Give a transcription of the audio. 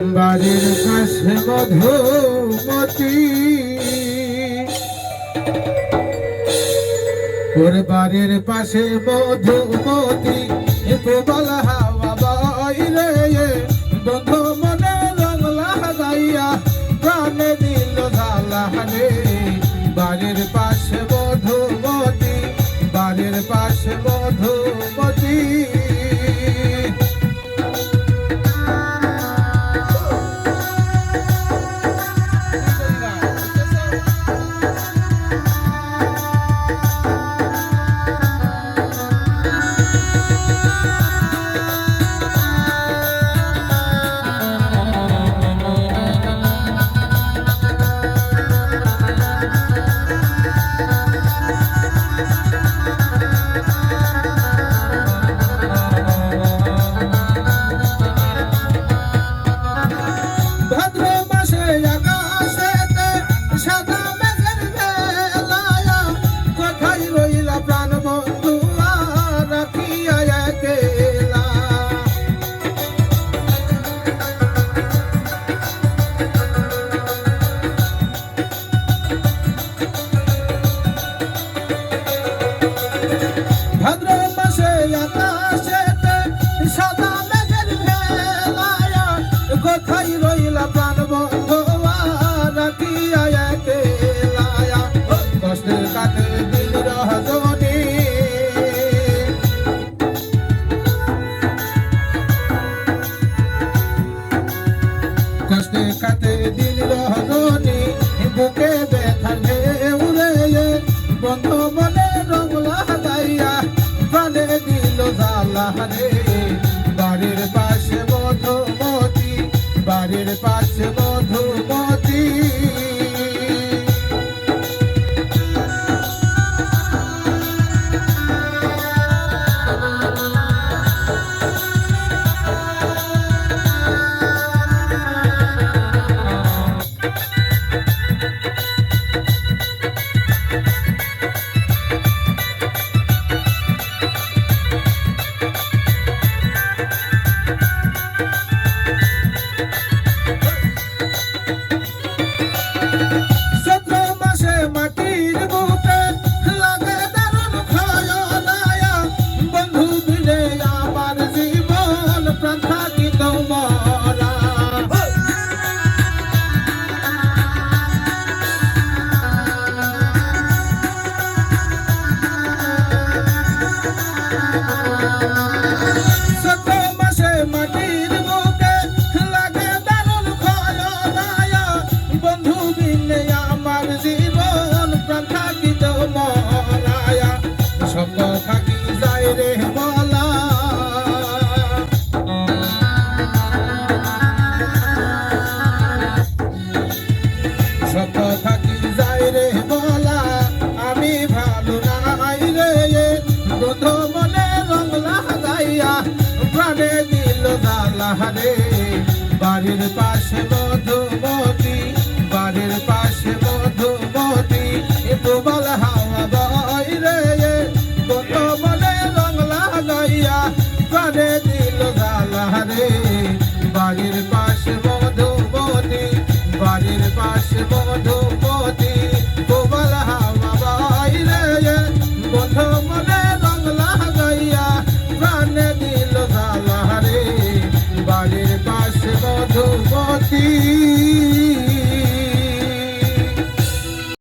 বাড়ির কাছে মধুমতি। ওর বাড়ির পাশে মধুমতি প্রবল হাওয়া বাইরে বন্ধু মনে রং লাগাইয়া প্রাণে দিল ঝালাহানে বাড়ির পাশে মধুমতি, বাড়ির পাশে মধুমতি se la বাড়ির পাশে মধুমতি বাড়ির পাশে মধুমতি। চৈত্র মাসে মাটির বুকে লাগে দারুণ খয়নায়া বন্ধু বিনে আমার জীবন প্রাণ থাকিত মরা চৈত্র মাসে মাটির আমার জীবন প্রাণ থাকিত মরায়া স্বপ্ন থাকি যায় রে বলা। স্বপ্ন থাকি যায় রে বলা। আমি ভালো নাই রে। বন্ধু মনে রং লাগাইয়া প্রাণে দিল রে। বাড়ির পাশে মধুমতি বাড়ির পাশে মধুমতি বাড়ির পাশে মধুমতি প্রবল হাওয়া বাইরে বন্ধু মনে রং লাগাইয়া প্রাণে দিল রে বাড়ির পাশে মধুমতি